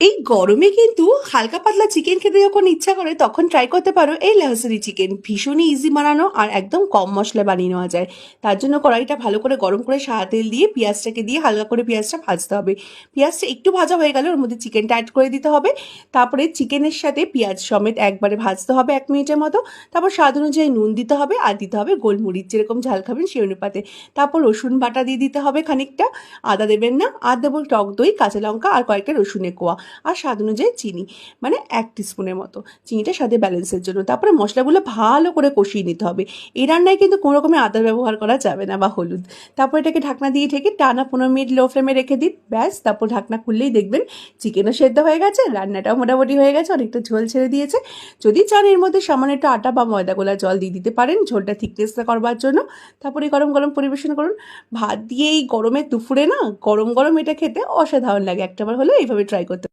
এই গরমে কিন্তু হালকা পাতলা চিকেন খেতে যখন ইচ্ছা করে, তখন ট্রাই করতে পারো এই লাহসুরি চিকেন ভীষণই ইজি বানানো আর একদম কম মশলা বানিয়ে নেওয়া যায়। তার জন্য কড়াইটা ভালো করে গরম করে সাদা তেল দিয়ে, পেঁয়াজটাকে দিয়ে হালকা করে পেঁয়াজটা ভাজতে হবে। পেঁয়াজটা একটু ভাজা হয়ে গেলে ওর মধ্যে চিকেনটা অ্যাড করে দিতে হবে। তারপরে চিকেনের সাথে পেঁয়াজ সমেত একবারে ভাজতে হবে এক মিনিটের মতো। তারপর স্বাদ অনুযায়ী নুন দিতে হবে আর দিতে হবে গোলমরিচ। যেরকম ঝাল খাবেন সেই অনুপাতে। তারপর রসুন বাটা দিয়ে দিতে হবে খানিকটা। আদা দেবেন না। আর দেবো টক দই, কাঁচা লঙ্কা আর কয়েকটা রসুনের কোয়া। আর স্বাদ অনুযায়ী চিনি মানে এক স্পুনের মতো। চিনিটা স্বাদে ব্যালেন্সের জন্য। তারপরে মশলাগুলো ভালো করে কষিয়ে নিতে হবে। এই রান্নায় কিন্তু কোনো রকমের আদা ব্যবহার করা যাবে না বা হলুদ। তারপর এটাকে ঢাকনা দিয়ে ঢেকে টানা পনেরো মিনিট লো ফ্লেমে রেখে দিন। ব্যাস, তারপর ঢাকনা খুললেই দেখবেন চিকেনও সেদ্ধ হয়ে গেছে, রান্নাটাও মোটামুটি হয়ে গেছে, অনেকটা ঝোল ছেড়ে দিয়েছে। যদি চান এর মধ্যে সামান্য একটু আটা বা ময়দা গোলা জল দিয়ে দিতে পারেন, ঝোলটা থিকনেসটা করবার জন্য। তারপরে গরম গরম পরিবেশন করুন। ভাত দিয়ে এই দুপুরে না গরম গরম এটা খেতে অসাধারণ লাগে। একটাবার হলে এইভাবে ট্রাই করতে